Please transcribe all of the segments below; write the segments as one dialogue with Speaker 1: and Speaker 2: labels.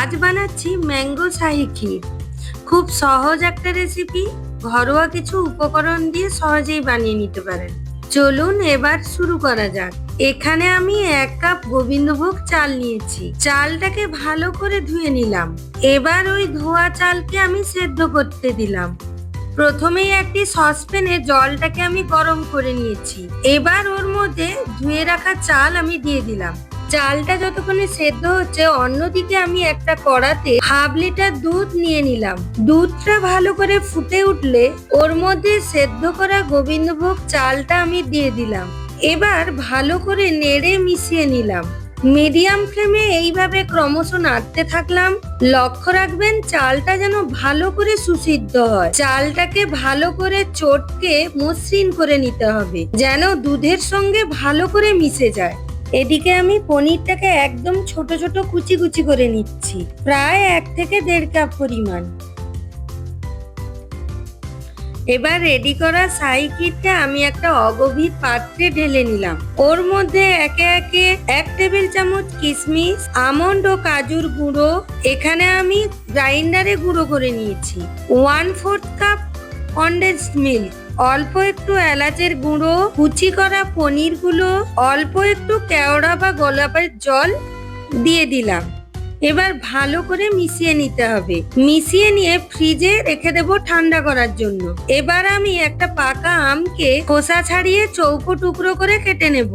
Speaker 1: আজ বানাচ্ছি ম্যাঙ্গো শাহি ক্ষীর। খুব সহজ একটা রেসিপি ঘরোয়া কিছু উপকরণ দিয়ে সহজেই বানিয়ে নিতে পারেন। চলুন এবার শুরু করা যাক। এখানে আমি এক কাপ গোবিন্দভোগ চাল নিয়েছি। চালটাকে ভালো করে ধুয়ে নিলাম। এবার ওই ধোয়া চালকে আমি সেদ্ধ করতে দিলাম। প্রথমেই একটি সসপ্যানে জলটাকে আমি গরম করে নিয়েছি। এবার ওর মধ্যে ধুয়ে রাখা চাল আমি দিয়ে দিলাম। চালটা যতক্ষণে সেদ্ধ হচ্ছে, অন্যদিকে আমি একটা কড়াতে হাফ লিটার দুধ নিয়ে নিলাম। দুধটা ভালো করে ফুটে উঠলে ওর মধ্যে সেদ্ধ করা গোবিন্দভোগ চালটা আমি দিয়ে দিলাম। এবার ভালো করে নেড়ে মিশিয়ে নিলাম। মিডিয়াম ফ্লেমে এইভাবে ক্রমশ নাড়তে থাকলাম। লক্ষ্য রাখবেন, চালটা যেন ভালো করে সুসিদ্ধ হয়। চালটাকে ভালো করে চটকে মসৃণ করে নিতে হবে, যেন দুধের সঙ্গে ভালো করে মিশে যায়। এদিকে আমি পনিরটাকে একদম ছোট ছোট কুচি কুচি করে নিচ্ছি, প্রায় এক থেকে দেড় কাপ পরিমাণ। এবার রেডি করা সাই কিটটা আমি একটা অগভীর পাত্রে ঢেলে নিলাম। ওর মধ্যে একে একে এক টেবিল চামচ কিশমিশ আমন্ড ও কাজুর গুঁড়ো, এখানে আমি গ্রাইন্ডারে গুঁড়ো করে নিয়েছি। One fourth cup condensed milk অল্প একটু এলাচের গুঁড়ো, কুচি করা পনিরগুলো, অল্প একটু কেওড়া বা গোলাপের জল দিয়ে দিলাম। এবার ভালো করে মিশিয়ে নিতে হবে। মিশিয়ে নিয়ে ফ্রিজে রেখে দেবো ঠান্ডা করার জন্য। এবার আমি একটা পাকা আমকে খোসা ছাড়িয়ে চৌকো টুকরো করে কেটে নেব।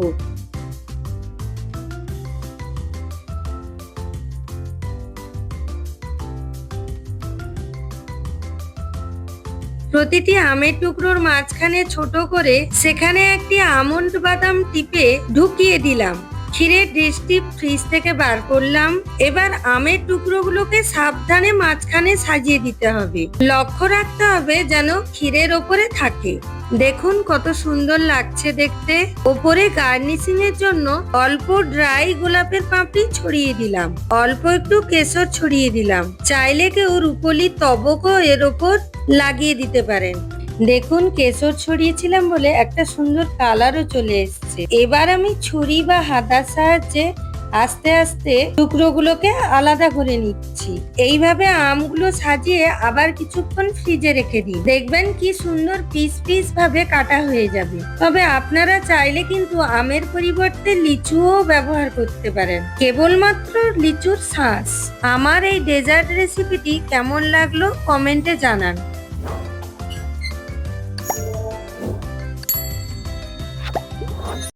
Speaker 1: প্রতিটি আমের টুকরোর মাঝখানে ছোট করে সেখানে একটি আমন্ড বাদাম টিপে ঢুকিয়ে দিলাম। ক্ষীরের ডিশটি ফ্রিজ থেকে বার করলাম। এবার আমের টুকরোগুলোকে সাবধানে মাঝখানে সাজিয়ে দিতে হবে। লক্ষ্য রাখতে হবে যেন ক্ষীরের ওপরে থাকে। দেখুন কত সুন্দর লাগছে দেখতে। ওপরে গার্নিশিং এর জন্য অল্প ড্রাই গোলাপের পাপড়ি ছড়িয়ে দিলাম। অল্প একটু কেশর ছড়িয়ে দিলাম। চাইলে কেউ রুপোলি তবকও এর ওপর লাগিয়ে দিতে পারেন। দেখুন কেশর ছড়িয়েছিলাম বলে একটা সুন্দর কালারও চলে এসেছে। এবার আমি ছুরি বা হাতার সাহায্যে আস্তে আস্তে টুকরোগুলোকে আলাদা করে নিচ্ছি। এইভাবে আমগুলো সাজিয়ে আবার কিছুক্ষণ ফ্রিজে রেখে দিই দেখবেন কি সুন্দর পিস পিস ভাবে কাটা হয়ে যাবে। তবে আপনারা চাইলে কিন্তু আমের পরিবর্তে লিচুও ব্যবহার করতে পারেন। কেবলমাত্র লিচুর শ্বাস আমার এই ডেজার্ট রেসিপিটি কেমন লাগল কমেন্টে জানান।